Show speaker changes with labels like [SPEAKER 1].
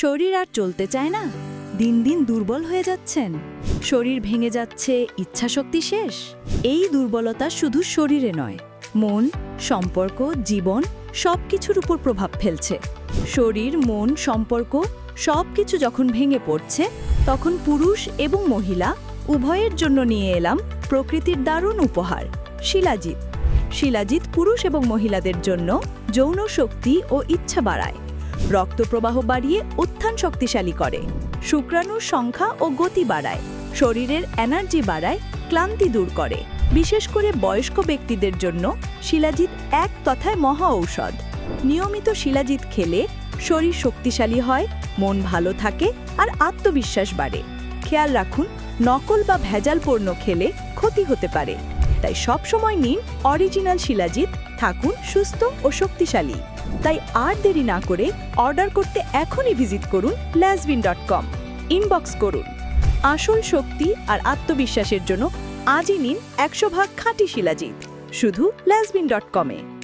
[SPEAKER 1] শরীর আর চলতে চায় না। দিন দিন দুর্বল হয়ে যাচ্ছেন। শরীর ভেঙে যাচ্ছে, ইচ্ছাশক্তি শেষ। এই দুর্বলতা শুধু শরীরে নয়, মন, সম্পর্ক, জীবন সব কিছুর উপর প্রভাব ফেলছে। শরীর, মন, সম্পর্ক সবকিছু যখন ভেঙে পড়ছে, তখন পুরুষ এবং মহিলা উভয়ের জন্য নিয়ে এলাম প্রকৃতির দারুণ উপহার, শিলাজিৎ। শিলাজিৎ পুরুষ এবং মহিলাদের জন্য যৌন শক্তি ও ইচ্ছা বাড়ায়। রক্তপ্রবাহ বাড়িয়ে উত্থান শক্তিশালী করে। শুক্রাণুর সংখ্যা ও গতি বাড়ায়। শরীরের এনার্জি বাড়ায়, ক্লান্তি দূর করে। বিশেষ করে বয়স্ক ব্যক্তিদের জন্য শিলাজিৎ এক তথায় মহা ঔষধ। নিয়মিত শিলাজিৎ খেলে শরীর শক্তিশালী হয়, মন ভালো থাকে আর আত্মবিশ্বাস বাড়ে। খেয়াল রাখুন, নকল বা ভেজাল পণ্য খেলে ক্ষতি হতে পারে। তাই সব সময় নিন অরিজিনাল শিলাজিৎ, থাকুন সুস্থ ও শক্তিশালী। তাই আর দেরি না করে অর্ডার করতে এখনই ভিজিট করুন ল্যাসবিন ডট কম ইনবক্স করুন। আসল শক্তি আর আত্মবিশ্বাসের জন্য আজই নিন একশো ভাগ খাঁটি শিলাজিৎ, শুধু ল্যাসবিন ডট কমে